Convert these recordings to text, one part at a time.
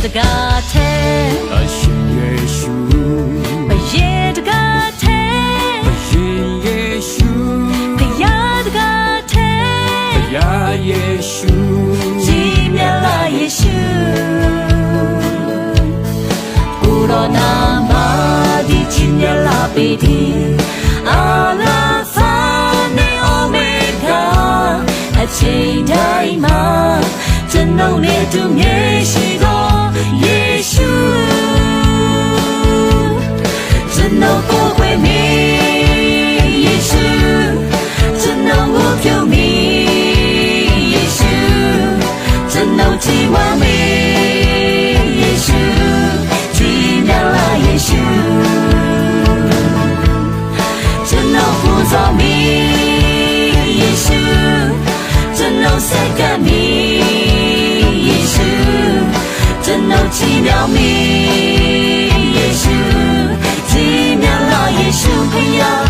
ရှင်တကားထဲအရှင်ယေရှုဘယေတကားထဲအရှင်ယေရှုဘယာတကားထဲယာယေရှုကြည်မြတ်လာယေရှုကိုရိုနာမာဒီကြည်မြတ်လာပေဒီအာလာဖာနေအိုမေဂါအချိန်တိုင်းမှာကျွန်ုပ်နဲ့တူမြဲရှိ ပ်ကိုပြုမီယေရှုကျွန်ုပ်ကြည်ဝမ်းမီယေရှုကြည်မြတ်လာယေရှုကျွန်ုပ်ကိုစောမီယေရှုကျွန်ုပ်စက္ကမီယေရှုကျွန်ုပ်ကြည်မြောက်မီယေရှုကြည်မြတ်လာယေရှုခရ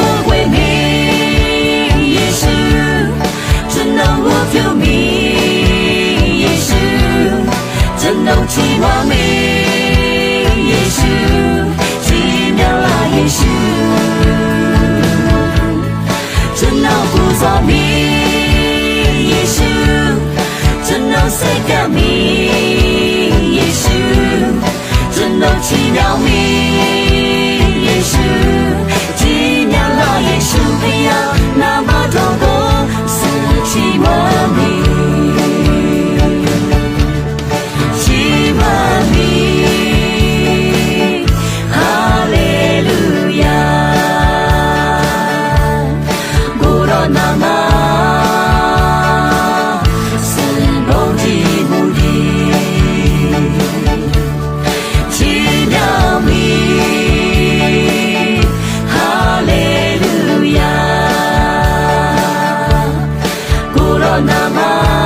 ကျွန်တော်ကိုယ်စားမီယေရှုကျွန်တော်စိတ်ကပ်မီယေရှု 那么。